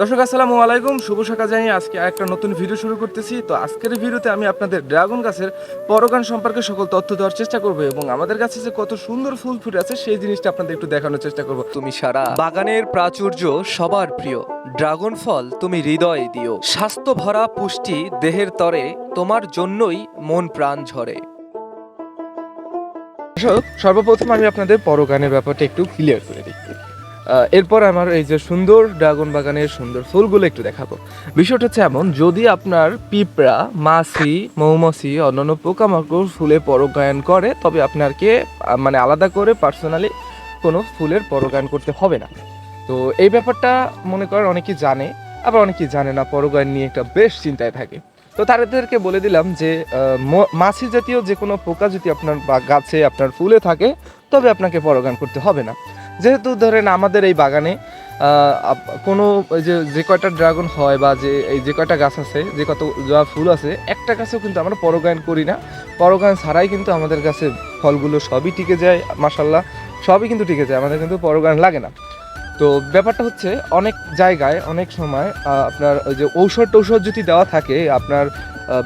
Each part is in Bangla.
দর্শক আসসালামু আলাইকুম। শুভ সকাল জানিয়ে আজকে একটা নতুন ভিডিও শুরু করতেছি। তো আজকের ভিডিওতে আমি আপনাদের ড্রাগন গাছের পরগান সম্পর্কে সকল তথ্য দেওয়ার চেষ্টা করব এবং আমাদের কাছে যে কত সুন্দর ফুল ফুটে আছে সেই জিনিসটা আপনাদের একটু দেখানোর চেষ্টা করব। তুমি সারা বাগানের প্রাচুর্য সবার প্রিয়। ড্রাগন ফল তুমি হৃদয়ে দিও। স্বাস্থ্য ভরা পুষ্টি দেহের তরে তোমার জন্যই মন প্রাণ ঝরে। সর্বপ্রথম আমি আপনাদের পরগানের ব্যাপারটা একটু ক্লিয়ার করে এরপর আমার এই যে সুন্দর ড্রাগন বাগানের সুন্দর ফুলগুলো একটু দেখাবো। বিষয়টা হচ্ছে এমন, যদি আপনার পিঁপড়া, মাছি, মৌমাছি, অন্যান্য পোকামাকড় ফুলে পরগায়ন করে, তবে আপনাকে মানে আলাদা করে পার্সোনালি কোনো ফুলের পরগায়ন করতে হবে না। তো এই ব্যাপারটা মনে করেন অনেকে জানে, আবার অনেকেই জানে না, পরগায়ন নিয়ে একটা বেশ চিন্তায় থাকে। তো তাদেরকে বলে দিলাম যে মাছি জাতীয় যে কোনো পোকা যদি আপনার বা গাছে আপনার ফুলে থাকে, তবে আপনাকে পরগান করতে হবে না। যেহেতু ধরেন আমাদের এই বাগানে কোনো যে যে কয়টা ড্রাগন হয় বা যে, এই যে কয়টা গাছ আছে, যে কত যা ফুল আছে, একটা গাছেও কিন্তু আমরা পরগায়ন করি না। পরগায়ন ছাড়াই কিন্তু আমাদের গাছে ফলগুলো সবই টিকে যায় মাসাল্লাহ সবই কিন্তু টিকে যায়, আমাদের কিন্তু পরগায়ন লাগে না। তো ব্যাপারটা হচ্ছে, অনেক জায়গায়, অনেক সময় আপনার ওই যে ঔষধ টৌষধ যদি দেওয়া থাকে, আপনার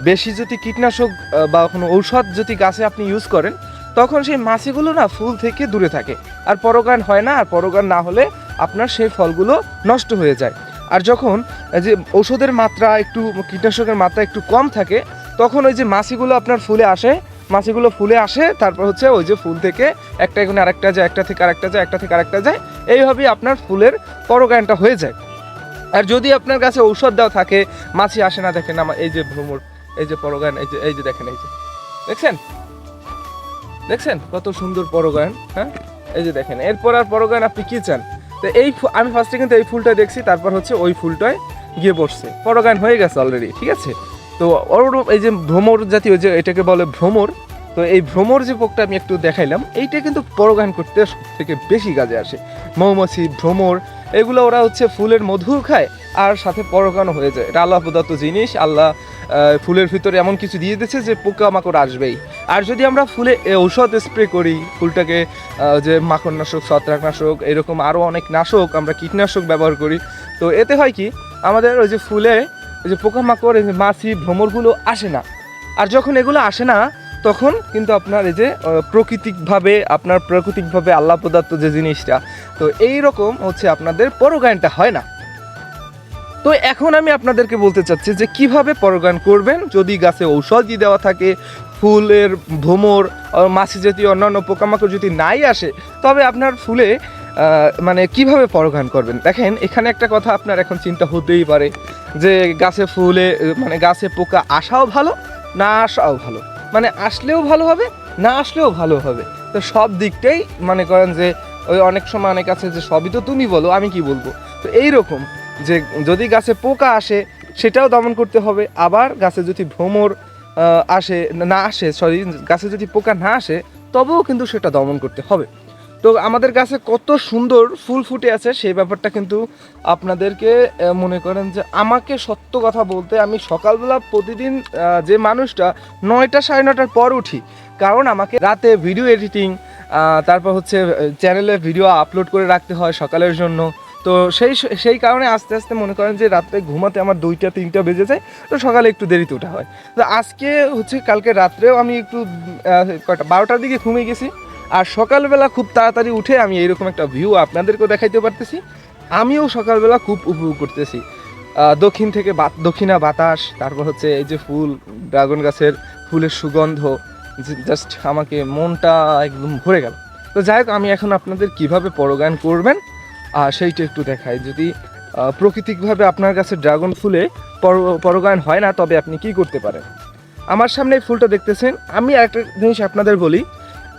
বেশি যদি কীটনাশক বা কোনো ঔষধ যদি গাছে আপনি ইউজ করেন তখন সেই মাছিগুলো না ফুল থেকে দূরে থাকে। আর পরগান হয় না, আর পরগান না হলে আপনার সেই ফলগুলো নষ্ট হয়ে যায়। আর যখন যে ঔষধের মাত্রা একটু, কীটনাশকের মাত্রা একটু কম থাকে, তখন ওই যে মাছিগুলো আপনার ফুলে আসে, মাছিগুলো ফুলে আসে, তারপর হচ্ছে ওই যে ফুল থেকে একটা এখানে আরেকটা যায়, একটা থেকে আরেকটা যায়, একটা থেকে আরেকটা যায়, এইভাবেই আপনার ফুলের পরগায়নটা হয়ে যায়। আর যদি আপনার কাছে ঔষধ দেওয়া থাকে, মাছি আসে না দেখেন আমার, এই যে ভ্রমর, এই যে পরগায়ন এই যে এই যে দেখেন, এই যে। দেখছেন? দেখছেন? কত সুন্দর পরগায়ন হ্যাঁ? এই যে দেখেন, এরপর আর পরগায়ন আপনি কি চান? তো এই আমি ফার্স্টে কিন্তু এই ফুলটা দেখছি, তারপর হচ্ছে ওই ফুলটায় গিয়ে বসছে। পরগায়ন হয়ে গেছে অলরেডি ঠিক আছে? তো ওর এই যে ভ্রমর জাতীয় যে এটাকে বলে ভ্রমর, তো এই ভ্রমর যে পোকটা আমি একটু দেখাইলাম, এইটা কিন্তু পরগায়ন করতে সব থেকে বেশি কাজে আসে। মৌমাছি, ভ্রমর, এগুলো ওরা হচ্ছে ফুলের মধু খায়, আর সাথে পরগানো হয়ে যায়। এটা আল্লাহ প্রদত্ত জিনিস, আল্লাহ ফুলের ভিতরে এমন কিছু দিয়ে দিয়েছে যে পোকা পোকামাকড় আসবেই। আর যদি আমরা ফুলে ঔষধ স্প্রে করি, ফুলটাকে যে মাখননাশক, ছত্রাকনাশক, এরকম আরও অনেক নাশক, আমরা কীটনাশক ব্যবহার করি। তো এতে হয় কি, আমাদের ওই যে ফুলে, ওই যে পোকামাকড় এই যে মাছি, ভ্রমরগুলো আসে না। আর যখন এগুলো আসে না, তখন কিন্তু আপনার এই যে প্রাকৃতিকভাবে, আপনার প্রাকৃতিকভাবে আল্লাহ প্রদত্ত যে জিনিসটা, তো এই রকম হচ্ছে আপনাদের পরগায়নটা হয় না। তো এখন আমি আপনাদেরকে বলতে চাচ্ছি যে কীভাবে পরগায়ন করবেন, যদি গাছে ঔষধি দেওয়া থাকে ফুলের ভ্রমর আহ, মাছি জাতীয় অন্যান্য পোকামাকড় যদি নাই আসে তবে আপনার ফুলে মানে কীভাবে পরগায়ন করবেন? দেখেন এখানে একটা কথা আপনার এখন চিন্তা হতেই পারে যে গাছে ফুলে মানে গাছে পোকা আসাও ভালো না আসাও ভালো। মানে আসলেও ভালো হবে না আসলেও ভালো হবে। তো সব দিকটাই মনে করেন যে ওই অনেক সময় অনেক আছে যে সবই তো তুমি বলো আমি কি বলব? তো এই রকম যে যদি গাছে পোকা আসে সেটাও দমন করতে হবে। আবার গাছে যদি ভ্রমর আসে, না আসে সরি গাছে যদি পোকা না আসে, তবেও কিন্তু সেটা দমন করতে হবে। তো আমাদের গাছে কত সুন্দর ফুল ফুটে আছে, সেই ব্যাপারটা কিন্তু আপনাদেরকে মনে করেন যে আমাকে সত্য কথা বলতে আমি সকালবেলা প্রতিদিন যে মানুষটা নয়টা সাড়ে নটার পর উঠি, কারণ আমাকে রাতে ভিডিও এডিটিং তারপর হচ্ছে চ্যানেলে ভিডিও আপলোড করে রাখতে হয় সকালের জন্য। তো সেই সেই কারণে আস্তে আস্তে মনে করেন যে রাত্রে ঘুমাতে আমার দুইটা, তিনটা বেজে যায়, তো সকালে একটু দেরিতে ওঠা হয়। তো আজকে হচ্ছে কালকে রাত্রেও আমি একটু কয়টা, বারোটার দিকে ঘুমিয়ে গেছি। আর সকালবেলা খুব তাড়াতাড়ি উঠে আমি এইরকম একটা ভিউ আপনাদেরকেও দেখাইতে পারতেছি। আমিও সকালবেলা খুব উপভোগ করতেছি। দক্ষিণ থেকে দক্ষিণা বাতাস, তারপর হচ্ছে এই যে ফুল, ড্রাগন গাছের ফুলের সুগন্ধ জাস্ট আমাকে মনটা একদম ভরে গেল। তো যাই হোক, আমি এখন আপনাদের কীভাবে পরগায়ন করবেন সেইটা একটু দেখাই। যদি প্রাকৃতিকভাবে আপনার কাছে ড্রাগন ফুলে পর- পরগায়ন হয় না, তবে আপনি কি করতে পারেন? আমার সামনে এই ফুলটা দেখতেছেন, আমি একটা জিনিস আপনাদের বলি,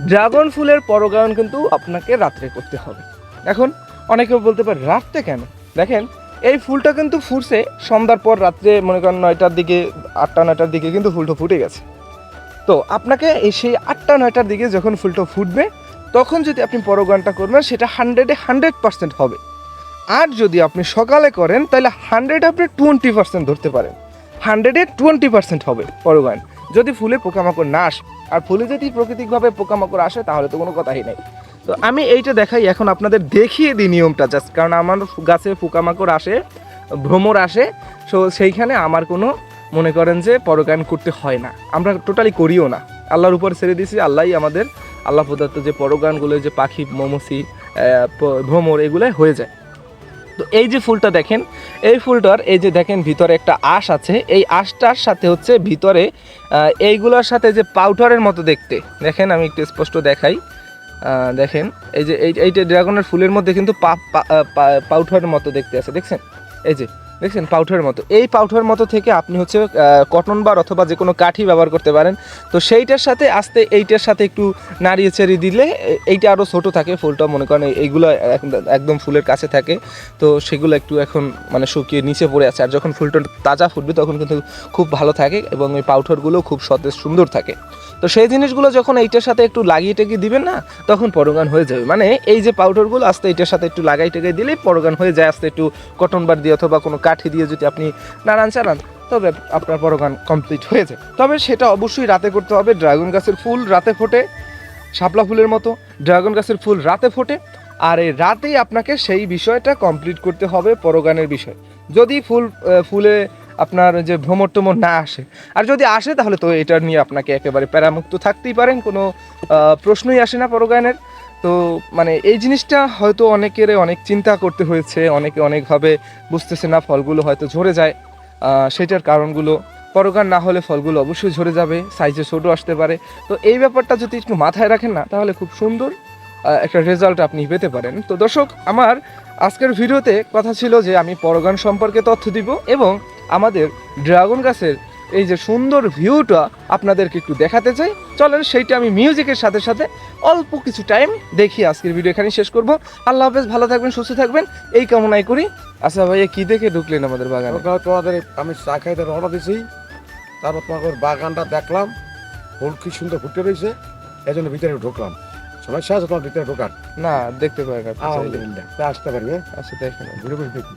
ড্রাগন ফুলের পরগায়ন কিন্তু আপনাকে রাত্রে করতে হবে। এখন অনেকে বলতে পারে, রাত্রে কেন? দেখেন, এই ফুলটা কিন্তু ফুটছে সন্ধ্যার পর রাত্রে, মনে করেন নয়টার দিকে, আটটা, নয়টার দিকে কিন্তু ফুলটা ফুটে গেছে। তো আপনাকে সেই আটটা, নয়টার দিকে যখন ফুলটা ফুটবে তখন যদি আপনি পরগানটা করবেন, সেটা হান্ড্রেডে হান্ড্রেড পার্সেন্ট হবে। আর যদি আপনি সকালে করেন, তাহলে হান্ড্রেড আপনি টোয়েন্টি পার্সেন্ট ধরতে পারেন। হান্ড্রেডে টোয়েন্টি পার্সেন্ট হবে পরগায়ন যদি ফুলে পোকামাকড় না আসে, আর ফুলে যদি প্রাকৃতিকভাবে পোকামাকড় আসে, তাহলে তো কোনো কথাই নেই। তো আমি এইটা দেখাই, এখন আপনাদের দেখিয়ে দিই নিয়মটা জাস্ট কারণ আমার গাছে পোকামাকড় আসে, ভ্রমর আসে সো সেইখানে আমার কোনো মনে করেন যে পরগায়ন করতে হয় না। আমরা টোটালি করিও না। আল্লাহর উপর ছেড়ে দিয়েছি আল্লাহই আমাদের আল্লাহ প্রদত্ত যে পরগানগুলো, যে পাখি মমসি ভ্রমর এগুলো হয়ে যায়। তো এই যে ফুলটা দেখেন, এই ফুলটার, এই যে দেখেন ভিতরে একটা আশ আছে, এই আঁশটার সাথে হচ্ছে ভিতরে এইগুলোর সাথে যে পাউডারের মতো দেখতে। দেখেন, আমি একটু স্পষ্ট দেখাই। দেখেন, এই যে এই, এইটা ড্রাগনের ফুলের মধ্যে কিন্তু পাউডারের মতো দেখতে আছে, দেখছেন? এই যে দেখছেন পাউডারের মতো। এই পাউডারের মতো থেকে আপনি হচ্ছে কটন বার অথবা যে কোনো কাঠি ব্যবহার করতে পারেন। তো সেইটার সাথে আস্তে এইটার সাথে একটু নাড়িয়ে চেড়ে দিলে এইটা আরও ছোটো থাকে, ফুলটা মনে করেন এইগুলো এক- একদম ফুলের কাছে থাকে। তো সেগুলো একটু এখন মানে শুকিয়ে নিচে পড়ে আছে। আর যখন ফুলটা তাজা ফুটবে, তখন কিন্তু খুব ভালো থাকে এবং এই পাউডারগুলো খুব সতেজ সুন্দর থাকে। তো সেই জিনিসগুলো যখন এইটার সাথে একটু লাগিয়ে টেকিয়ে দিবেন না, তখন পরগান হয়ে যাবে। মানে এই যে পাউডারগুলো আস্তে এইটার সাথে একটু লাগাই টেকাই দিলেই পরগান হয়ে যায়, আস্তে একটু কটন বার দিয়ে অথবা কোনো কাঠি দিয়ে যদি আপনি নাড়ান চালান তবে আপনার পরগান কমপ্লিট হয়ে যায়। তবে সেটা অবশ্যই রাতে করতে হবে। ড্রাগন গাছের ফুল রাতে ফোটে, শাপলা ফুলের মতো। ড্রাগন গাছের ফুল রাতে ফোটে, আর এই রাতেই আপনাকে সেই বিষয়টা কমপ্লিট করতে হবে পরগানের বিষয়। যদি ফুল ফুলে আপনার যে ভ্রমর টমর না আসে, আর যদি আসে তাহলে তো এটা নিয়ে আপনাকে একেবারে প্যারামুক্ত থাকতেই পারেন, কোনো প্রশ্নই আসে না পরগায়নের তো মানে এই জিনিসটা হয়তো অনেকের অনেক চিন্তা করতে হয়েছে, অনেকে অনেকভাবে বুঝতেছে না ফলগুলো হয়তো ঝরে যায় সেটার কারণগুলো। পরগান না হলে ফলগুলো অবশ্যই ঝরে যাবে সাইজে ছোটো আসতে পারে। তো এই ব্যাপারটা যদি একটু মাথায় রাখেন না, তাহলে খুব সুন্দর একটা রেজাল্ট আপনি পেতে পারেন। তো দর্শক, আমার আজকের ভিডিওতে কথা ছিল যে আমি পরগান সম্পর্কে তথ্য দিব এবং আমাদের ড্রাগন গাছের এই যে সুন্দর ভিউটা আপনাদেরকে একটু দেখাতে চাই। চলেন সেইটা আমি মিউজিকের সাথে সাথে অল্প কিছু টাইম দেখি আজকের ভিডিও এখানে শেষ করব। আল্লাহ হাফেজ ভালো থাকবেন সুস্থ থাকবেন। এই কামনাই করি। আচ্ছা ভাইয়া কি দেখে ঢুকলেন আমাদের বাগানে? তোমাদের আমি চা খাইতে রওনা দিছি। তারপর তোমাদের বাগানটা দেখলাম। ফুল কি সুন্দর ফুটে রয়েছে এই জন্য ভিতরে ঢুকলাম। সমস্যা আছে তোমার ভিতরে ঢোকার। না দেখতে তা আসতে পারি হ্যাঁ? আচ্ছা দেখেন। ঘুরে ঘুরে দেখি।